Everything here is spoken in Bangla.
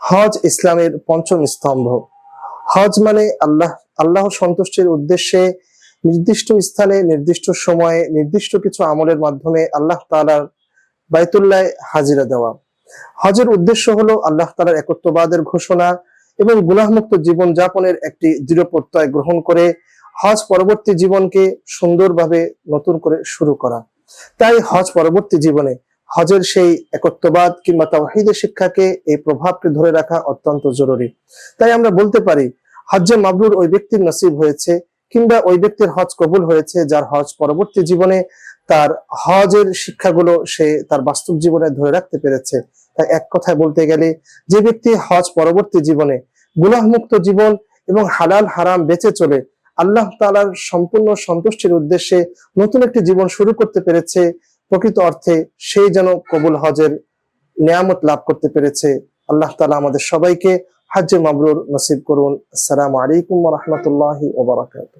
হজ ইসলামের পঞ্চম স্তম্ভ। হজ মানে আল্লাহ আল্লাহ সন্তুষ্টির উদ্দেশ্যে নির্দিষ্ট স্থানে, নির্দিষ্ট সময়ে, নির্দিষ্ট কিছু আমলের মাধ্যমে আল্লাহ তালার বাইতুল্লাহ হাজিরা দেওয়া। হজের উদ্দেশ্য হলো আল্লাহ তালার একত্ববাদের ঘোষণা এবং গুনাহমুক্ত জীবন যাপনের একটি দৃঢ় প্রত্যয় গ্রহণ করে হজ পরবর্তী জীবনকে সুন্দরভাবে নতুন করে শুরু করা। তাই হজ পরবর্তী জীবনে হজের সেই একত্ববাদ কিংবা তাওহীদের শিক্ষাকে, এই প্রভাবকে ধরে রাখা অত্যন্ত জরুরি। তাই আমরা বলতে পারি, হজ্জে মাবরুর ওই ব্যক্তির নসিব হয়েছে কিংবা ওই ব্যক্তির হজ কবুল হয়েছে যার হজ পরবর্তী জীবনে তার হজের শিক্ষাগুলো সে তার বাস্তব জীবনে ধরে রাখতে পেরেছে। তাই এক কথায় বলতে গেলে, যে ব্যক্তি হজ পরবর্তী জীবনে গুনাহমুক্ত জীবন এবং হালাল হারাম বেঁচে চলে আল্লাহ তালার সম্পূর্ণ সন্তুষ্টির উদ্দেশ্যে নতুন একটি জীবন শুরু করতে পেরেছে। প্রকৃত অর্থে সেই যেন কবুল হজের নিয়ামত লাভ করতে পেরেছে। আল্লাহ তালা আমাদের সবাইকে হাজ্জে মাবরুর নসিব করুন। আসসালামু আলাইকুম রহমতুল্লাহ বারাকাতুহু।